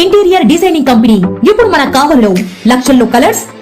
Interior designing company. ఇప్పుడు మన కావల్లో లక్షల్లో కలర్స్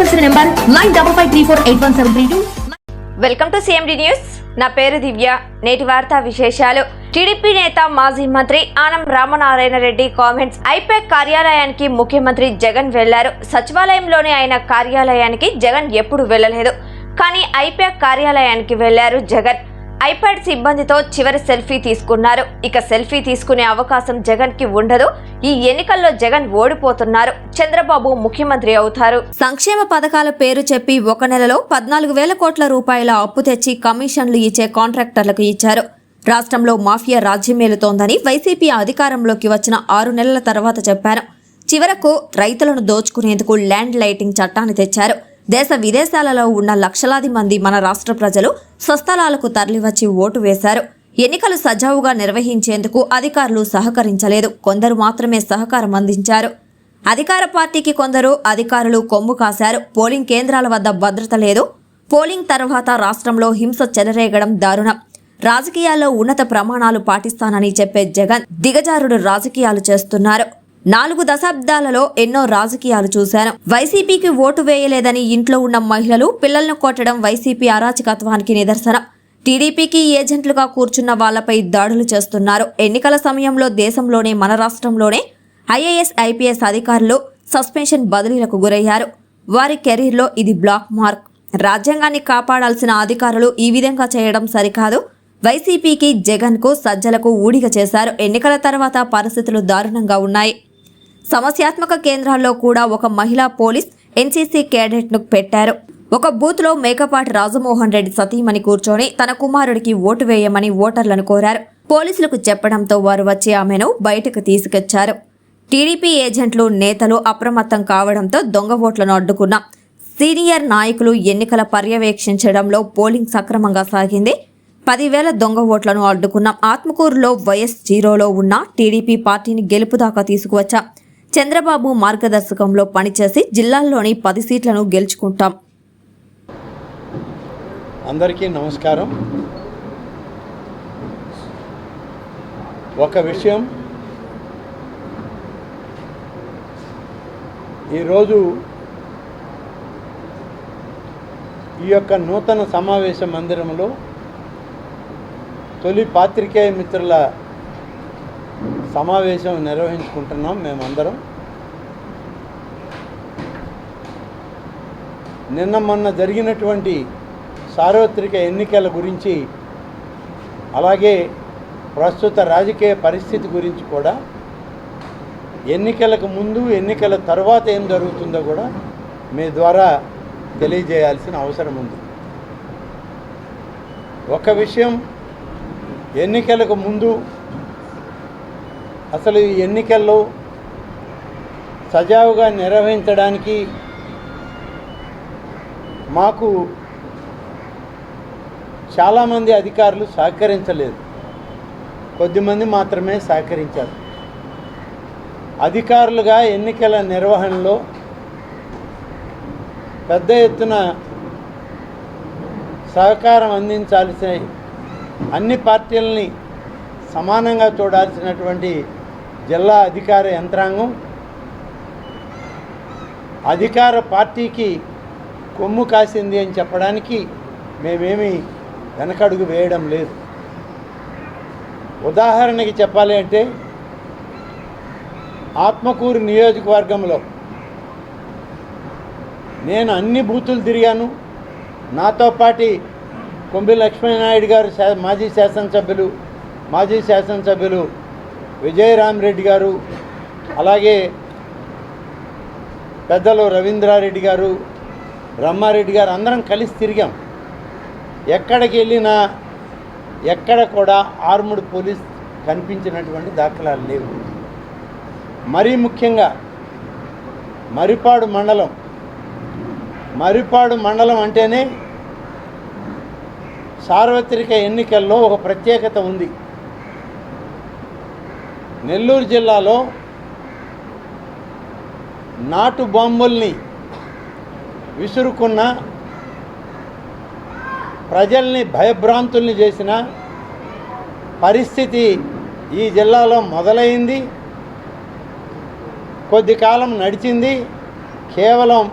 సంప్రదించవలసిన number nine double five three four eight one seven three two welcome to CMD news నా పేరు దివ్య. నేటి వార్తా విశేషాలు. టీడీపీ నేత మాజీ మంత్రి ఆనం రామనారాయణ రెడ్డి కామెంట్స్ ఐపాక్ కార్యాలయానికి ముఖ్యమంత్రి జగన్ వెళ్ళారు. సచివాలయంలోని ఆయన కార్యాలయానికి జగన్ ఎప్పుడు వెళ్ళలేదు. కానీ ఐపాక్ కార్యాలయానికి వెళ్ళారు జగన్. ఐపాడ్ సిబ్బందితో చివరి సెల్ఫీ తీసుకున్నారు. ఇక సెల్ఫీ తీసుకునే అవకాశం జగన్కి ఉండదు. ఈ ఎన్నికల్లో జగన్ ఓడిపోతున్నారు. చంద్రబాబు ముఖ్యమంత్రి అవుతారు. సంక్షేమ పథకాల పేరు చెప్పి ఒక నెలలో పద్నాలుగు వేల కోట్ల రూపాయల అప్పు తెచ్చి కమిషన్లు ఇచ్చే కాంట్రాక్టర్లకు ఇచ్చారు. రాష్ట్రంలో మాఫియా రాజ్యమేలుతోందని వైసీపీ అధికారంలోకి వచ్చిన ఆరు నెలల తర్వాత చెప్పారు. చివరకు రైతులను దోచుకునేందుకు ల్యాండ్ లైటింగ్ చట్టాన్ని తెచ్చారు. దేశ విదేశాలలో ఉన్న లక్షలాది మంది మన రాష్ట్ర ప్రజలు స్వస్థలాలకు తరలివచ్చి ఓటు వేశారు. ఎన్నికలు సజావుగా నిర్వహించేందుకు అధికారులు సహకరించలేదు. కొందరు మాత్రమే సహకారం అందించారు. అధికార పార్టీకి కొందరు అధికారులు కొమ్ము కాశారు. పోలింగ్ కేంద్రాల వద్ద భద్రత లేదు. పోలింగ్ తర్వాత రాష్ట్రంలో హింస చెలరేగడం దారుణం. రాజకీయాల్లో ఉన్నత ప్రమాణాలు పాటిస్తానని చెప్పే జగన్ దిగజారుడు రాజకీయాలు చేస్తున్నారు. నాలుగు దశాబ్దాలలో ఎన్నో రాజకీయాలు చూశాను. వైసీపీకి ఓటు వేయలేదని ఇంట్లో ఉన్న మహిళలు పిల్లలను కొట్టడం వైసీపీ అరాచకత్వానికి నిదర్శనం. టీడీపీకి ఏజెంట్లుగా కూర్చున్న వాళ్ళపై దాడులు చేస్తున్నారు. ఎన్నికల సమయంలో దేశంలోనే మన రాష్ట్రంలోనే ఐఏఎస్ ఐపీఎస్ అధికారులు సస్పెన్షన్ బదిలీలకు గురయ్యారు. వారి కెరీర్లో ఇది బ్లాక్ మార్క్. రాజ్యాంగాన్ని కాపాడాల్సిన అధికారులు ఈ విధంగా చేయడం సరికాదు. వైసీపీకి జగన్కు సజ్జలకు ఊడిగ చేశారు. ఎన్నికల తర్వాత పరిస్థితులు దారుణంగా ఉన్నాయి. సమస్యాత్మక కేంద్రాల్లో కూడా ఒక మహిళా పోలీస్ ఎన్సీసీ క్యాడెట్ను పెట్టారు. ఒక బూత్లో మేకపాటి రాజమోహన్ రెడ్డి సతీమణి కూర్చొని తన కుమారుడికి ఓటు వేయమని ఓటర్లను కోరారు. పోలీసులకు చెప్పడంతో వారు వచ్చి ఆమెను బయటకు తీసుకొచ్చారు. టీడీపీ ఏజెంట్లు నేతలు అప్రమత్తం కావడంతో దొంగ ఓట్లను అడ్డుకున్నాం సీనియర్ నాయకులు ఎన్నికల పర్యవేక్షించడంలో పోలింగ్ సక్రమంగా సాగింది. పదివేల దొంగ ఓట్లను అడ్డుకున్నాం ఆత్మకూరులో వైఎస్ జీరోలో ఉన్న టీడీపీ పార్టీని గెలుపు దాకా తీసుకువచ్చాం చంద్రబాబు మార్గదర్శకంలో పనిచేసి జిల్లాల్లోని పది సీట్లను గెలుచుకుంటాం. అందరికీ నమస్కారం. ఒక విషయం ఈరోజు ఈ యొక్క నూతన సమావేశ మందిరంలో తొలి పాత్రికేయ మిత్రుల సమావేశం నిర్వహించుకుంటున్నాం మేమందరం. నిన్న మొన్న జరిగినటువంటి సార్వత్రిక ఎన్నికల గురించి అలాగే ప్రస్తుత రాజకీయ పరిస్థితి గురించి కూడా ఎన్నికలకు ముందు ఎన్నికల తర్వాత ఏం జరుగుతుందో కూడా మీ ద్వారా తెలియజేయాల్సిన అవసరం ఉంది. ఒక విషయం ఎన్నికలకు ముందు అసలు ఈ ఎన్నికల్లో సజావుగా నిర్వహించడానికి మాకు చాలామంది అధికారులు సహకరించలేదు. కొద్దిమంది మాత్రమే సహకరించారు. అధికారులుగా ఎన్నికల నిర్వహణలో పెద్ద ఎత్తున సహకారం అందించాల్సిన అన్ని పార్టీలని సమానంగా చూడాల్సినటువంటి జిల్లా అధికార యంత్రాంగం అధికార పార్టీకి కొమ్ము కాసింది అని చెప్పడానికి మేమేమి వెనకడుగు వేయడం లేదు. ఉదాహరణకి చెప్పాలి అంటే ఆత్మకూరు నియోజకవర్గంలో నేను అన్ని బూతులు తిరిగాను. నాతో పాటి కొంబి లక్ష్మీనాయుడు గారు మాజీ శాసనసభ్యులు మాజీ శాసనసభ్యులు విజయరామరెడ్డి గారు అలాగే పెద్దలు రవీంద్రారెడ్డి గారు బ్రహ్మారెడ్డి గారు అందరం కలిసి తిరిగాం. ఎక్కడికి వెళ్ళినా ఎక్కడ కూడా ఆర్ముడ్ పోలీస్ కనిపించినటువంటి దాఖలాలు లేవు. మరీ ముఖ్యంగా మరిపాడు మండలం మరిపాడు మండలం అంటేనే సార్వత్రిక ఎన్నికల్లో ఒక ప్రత్యేకత ఉంది. నెల్లూరు జిల్లాలో నాటు బాంబుల్ని విసురుకున్న ప్రజల్ని భయభ్రాంతుల్ని చేసిన పరిస్థితి ఈ జిల్లాలో మొదలైంది. కొద్ది కాలం నడిచింది. కేవలం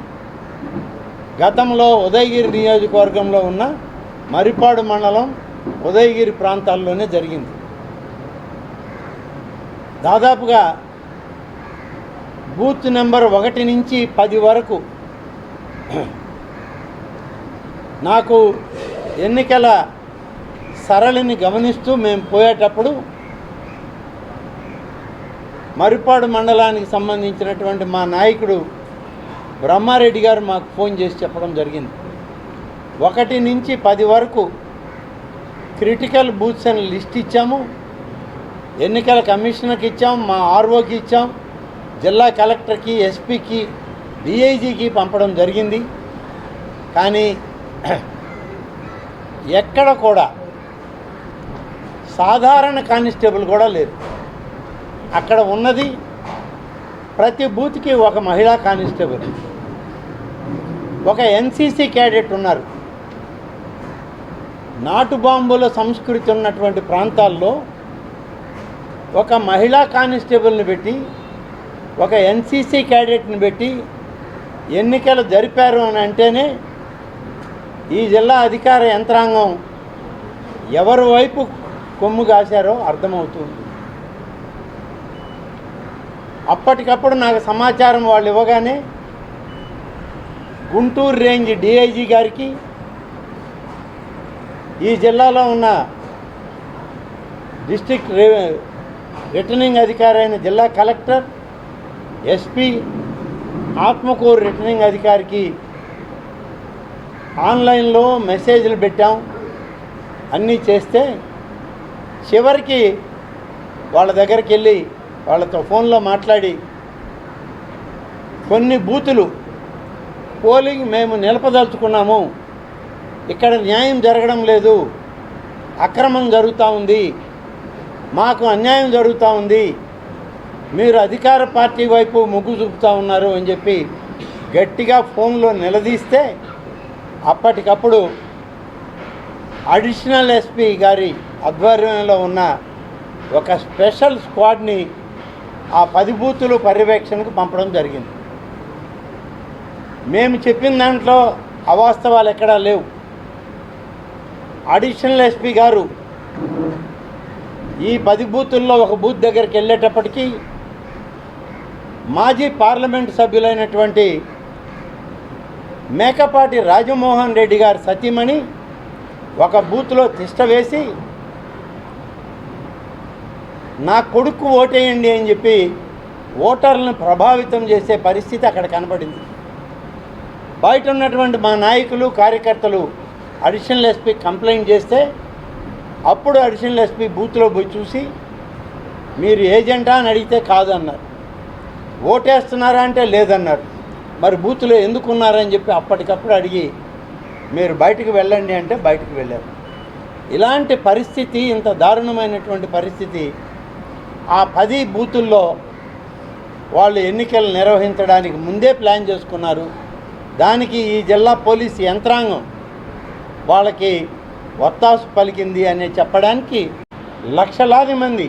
గతంలో ఉదయగిరి నియోజకవర్గంలో ఉన్న మరిపాడు మండలం ఉదయగిరి ప్రాంతాల్లోనే జరిగింది. దాదాపుగా బూత్ నెంబర్ ఒకటి నుంచి పది వరకు నాకు ఎన్నికల సరళిని గమనిస్తూ మేము పోయేటప్పుడు మరిపాడు మండలానికి సంబంధించినటువంటి మా నాయకుడు బ్రహ్మారెడ్డి గారు మాకు ఫోన్ చేసి చెప్పడం జరిగింది. ఒకటి నుంచి పది వరకు క్రిటికల్ బూత్స్ అని లిస్ట్ ఇచ్చాము. ఎన్నికల కమిషనర్కి ఇచ్చాం మా ఆర్ఓకి ఇచ్చాం జిల్లా కలెక్టర్కి ఎస్పీకి డిఐజీకి పంపడం జరిగింది. కానీ ఎక్కడ కూడా సాధారణ కానిస్టేబుల్ కూడా లేదు. అక్కడ ఉన్నది ప్రతి బూత్కి ఒక మహిళా కానిస్టేబుల్. ఒక ఎన్సీసీ క్యాడెట్ ఉన్నారు. నాటు బాంబుల సంస్కృతి ఉన్నటువంటి ప్రాంతాల్లో ఒక మహిళా కానిస్టేబుల్ని పెట్టి ఒక ఎన్సీసీ క్యాడెట్ని పెట్టి ఎన్నికలు జరిపారు అని అంటేనే ఈ జిల్లా అధికార యంత్రాంగం ఎవరి వైపు కొమ్ము కాశారో అర్థమవుతుంది. అప్పటికప్పుడు నాకు సమాచారం వాళ్ళు ఇవ్వగానే గుంటూరు రేంజ్ డిఐజీ గారికి ఈ జిల్లాలో ఉన్న డిస్టిక్ రి- రిటర్నింగ్ అధికారి అయిన జిల్లా కలెక్టర్ ఎస్పీ ఆత్మకూరు రిటర్నింగ్ అధికారికి ఆన్లైన్లో మెసేజ్లు పెట్టాం. అన్నీ చేస్తే చివరికి వాళ్ళ దగ్గరికి వెళ్ళి వాళ్ళతో ఫోన్లో మాట్లాడి కొన్ని బూతులు పోలింగ్ మేము నిలపదలుచుకున్నాము. ఇక్కడ న్యాయం జరగడం లేదు. అక్రమం జరుగుతూ ఉంది. మాకు అన్యాయం జరుగుతూ ఉంది. మీరు అధికార పార్టీ వైపు మొగ్గు చూపుతూ ఉన్నారు అని చెప్పి గట్టిగా ఫోన్లో నిలదీస్తే అప్పటికప్పుడు అడిషనల్ ఎస్పీ గారి ఆధ్వర్యంలో ఉన్న ఒక స్పెషల్ స్క్వాడ్ని ఆ పది బూతులు పర్యవేక్షణకు పంపడం జరిగింది. మేము చెప్పిన దాంట్లో అవాస్తవాలు ఎక్కడా లేవు. అడిషనల్ ఎస్పీ గారు ఈ పది బూతుల్లో ఒక బూత్ దగ్గరికి వెళ్ళేటప్పటికీ మాజీ పార్లమెంట్ సభ్యులైనటువంటి మేకపాటి రాజమోహన్ రెడ్డి గారు సతీమణి ఒక బూత్లో తిష్ట వేసి నా కొడుకు ఓటేయండి అని చెప్పి ఓటర్లను ప్రభావితం చేసే పరిస్థితి అక్కడ కనపడింది బయట ఉన్నటువంటి మా నాయకులు కార్యకర్తలు అడిషనల్ ఎస్పీ కంప్లైంట్ చేస్తే అప్పుడు అడిషనల్ ఎస్పీ బూత్లో పోయి చూసి మీరు ఏజెంటా? అని అడిగితే కాదన్నారు. ఓటేస్తున్నారా? అంటే లేదన్నారు. మరి బూత్లో ఎందుకు ఉన్నారని చెప్పి అప్పటికప్పుడు అడిగి మీరు బయటికి వెళ్ళండి అంటే బయటకు వెళ్ళారు. ఇలాంటి పరిస్థితి ఇంత దారుణమైనటువంటి పరిస్థితి ఆ పది బూతుల్లో వాళ్ళు ఎన్నికలు నిర్వహించడానికి ముందే ప్లాన్ చేసుకున్నారు. దానికి ఈ జిల్లా పోలీస్ యంత్రాంగం వాళ్ళకి వత్తాసు పలికింది అని చెప్పడానికి లక్షలాది మంది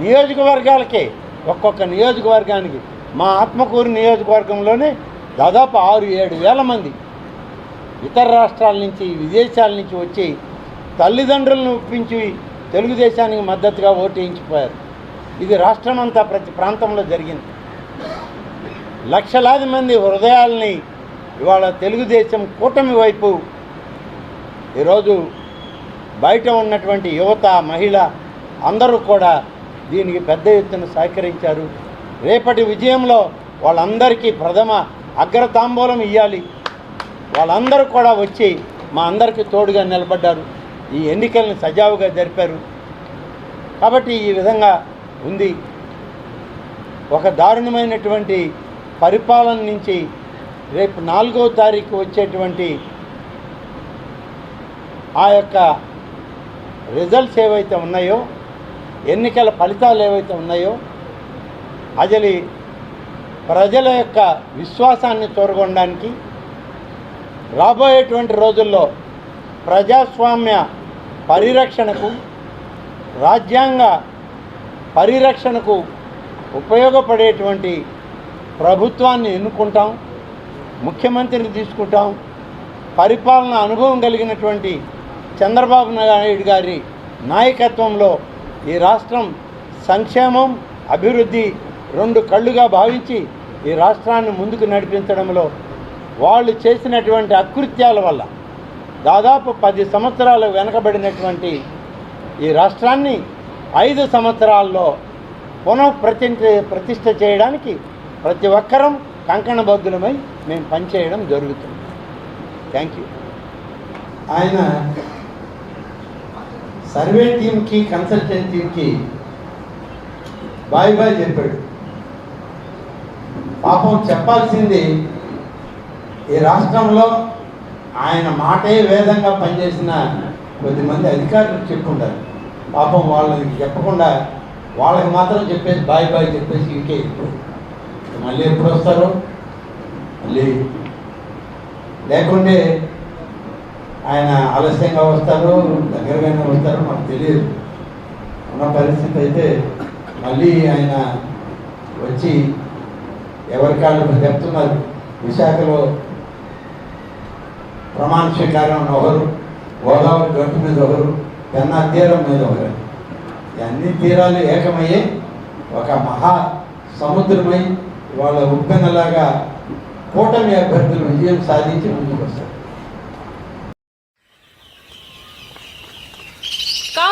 నియోజకవర్గాలకే ఒక్కొక్క నియోజకవర్గానికి మా ఆత్మకూరు నియోజకవర్గంలోనే దాదాపు ఆరు ఏడు వేల మంది. ఇతర రాష్ట్రాల నుంచి విదేశాల నుంచి వచ్చి తల్లిదండ్రులను ఒప్పించి తెలుగుదేశానికి మద్దతుగా ఓటేయించిపోయారు. ఇది రాష్ట్రమంతా ప్రతి ప్రాంతంలో జరిగింది. లక్షలాది మంది హృదయాల్ని ఇవాళ తెలుగుదేశం కూటమి వైపు ఈరోజు బయట ఉన్నటువంటి యువత మహిళ అందరూ కూడా దీనికి పెద్ద ఎత్తున సహకరించారు. రేపటి విజయంలో వాళ్ళందరికీ ప్రథమ అగ్రతాంబూలం ఇవ్వాలి వాళ్ళందరూ కూడా వచ్చి మా అందరికీ తోడుగా నిలబడ్డారు. ఈ ఎన్నికల్ని సజావుగా జరిపారు. కాబట్టి ఈ విధంగా ఉంది. ఒక దారుణమైనటువంటి పరిపాలన నుంచి రేపు నాలుగో తారీఖు వచ్చేటువంటి ఆ యొక్క రిజల్ట్స్ ఏవైతే ఉన్నాయో ఎన్నికల ఫలితాలు ఏవైతే ఉన్నాయో అజలి ప్రజల యొక్క విశ్వాసాన్ని తోరగొనడానికి రాబోయేటువంటి రోజుల్లో ప్రజాస్వామ్య పరిరక్షణకు రాజ్యాంగ పరిరక్షణకు ఉపయోగపడేటువంటి ప్రభుత్వాన్ని ఎన్నుకుంటాం ముఖ్యమంత్రిని తీసుకుంటాం పరిపాలన అనుభవం కలిగినటువంటి చంద్రబాబు నాయుడు గారి నాయకత్వంలో ఈ రాష్ట్రం సంక్షేమం అభివృద్ధి రెండు కళ్ళుగా భావించి ఈ రాష్ట్రాన్ని ముందుకు నడిపించడంలో వాళ్ళు చేసినటువంటి అకృత్యాల వల్ల దాదాపు పది సంవత్సరాలు వెనకబడినటువంటి ఈ రాష్ట్రాన్ని ఐదు సంవత్సరాల్లో పునః ప్రతిష్ట చేయడానికి ప్రతి ఒక్కరం కంకణబద్ధులమై మేము పనిచేయడం జరుగుతుంది. Thank you. ఆయన సర్వే టీంకి కన్సల్టెంట్ టీంకి బాయ్ బాయ్ చెప్పాడు. పాపం చెప్పాల్సింది ఈ రాష్ట్రంలో ఆయన మాటే వేదంగా పనిచేసిన కొద్దిమంది అధికారులు చెప్పుకుంటారు. పాపం వాళ్ళకి చెప్పకుండా వాళ్ళకి మాత్రం చెప్పేసి బాయ్ బాయ్ చెప్పేసి ఇంకే మళ్ళీ ఎప్పుడు వస్తారు? మళ్ళీ లేకుంటే ఆయన ఆలస్యంగా వస్తారో దగ్గరగానే వస్తారో మాకు తెలియదు. ఉన్న పరిస్థితి అయితే మళ్ళీ ఆయన వచ్చి ఎవరికాళ్ళు చెప్తున్నారు? విశాఖలో ప్రమాణ స్వీకారం ఒకరు గోదావరి గట్టు మీద ఒకరు పెన్నా తీరం మీద ఒకరు. అన్ని తీరాలు ఏకమయ్యే ఒక మహా సముద్రమై వాళ్ళ ఉప్పెనలాగా కూటమి అభ్యర్థులు విజయం సాధించి ముందుకు వస్తారు